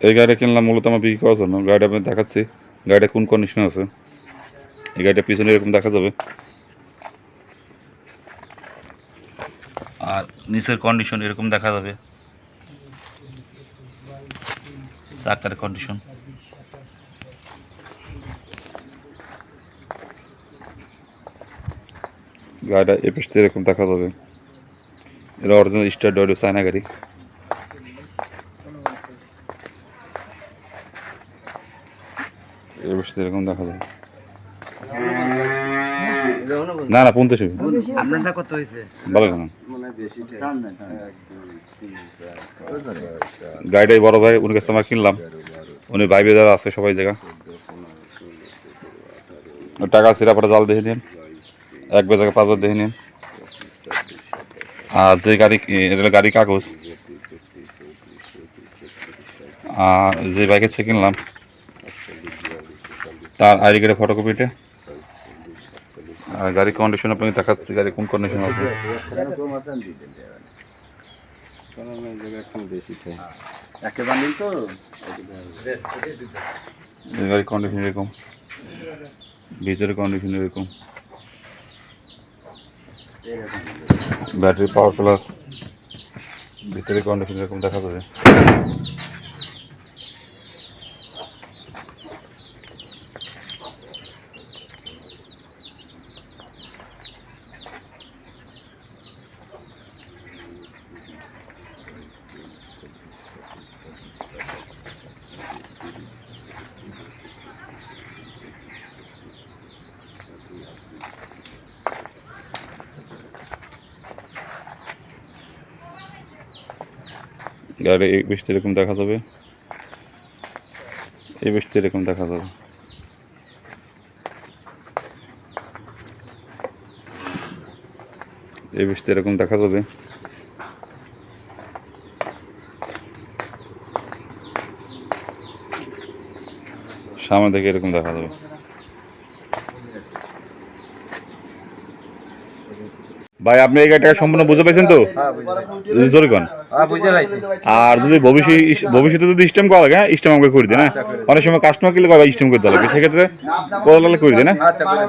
এই গাড়িটা কিনলাম মূলত আমার বিক্রি করার জন্য। গাড়িটা আমি দেখাচ্ছি। গাড়িটা কোন কন্ডিশনে আছে? এই গাড়িটা পিছনে এরকম দেখা যাবে। আর নিচের কন্ডিশন এরকম দেখা যাবে। চাকার কন্ডিশন গাড়িটা এ পেছতে এরকম দেখা যাবে। এটা অরিজিনাল স্টার ডয়েড চায়না গাড়ি। এ এরকম দেখা যাবে না না পঞ্চাশ আপনারটা কত হয়েছে? ভালো কেন গাড়িটাই বড় ভাই উনি কাছে আমরা কিনলাম। উনি ভাই যারা আছে সবাই জায়গা। টাকা সিরাপটা জাল দেখে নিন। এক বেজাকে পাঁচবার দেখে নিন। আর যে গাড়ি এটা গাড়ি কাগজ। আর যে বাইকের থেকে কিনলাম তার আইডি কার্ডের ফটোকপিটা। আর গাড়ির কন্ডিশন আপনাকে দেখাচ্ছি গাড়ি কোন কন্ডিশন আছে? গাড়ির কন্ডিশন এরকম। ভিতরের কন্ডিশন এরকম। ব্যাটারি পাওয়ার প্লাস ভিতরের কন্ডিশন এরকম দেখা যাবে গাড়ি এই বেশতে এরকম দেখা যাবে। এই বেশতে এরকম দেখা যাবে। এই বেশতে এরকম দেখা যাবে। সামনে থেকে এরকম দেখা যাবে। ভাই আপনি এই গাড়িটা সম্পূর্ণ বুঝে পাইছেন তো? জোরে কোন। হ্যাঁ আর যদি ভবিষ্যৎ ভবিষ্যতে যদি স্টেম করা লাগে স্টেম আমাকে করে দিই না অনেক সময় কাস্টমার কিলে স্টেম করতে লাগে সেক্ষেত্রে কল করে দিই না আচ্ছা করে।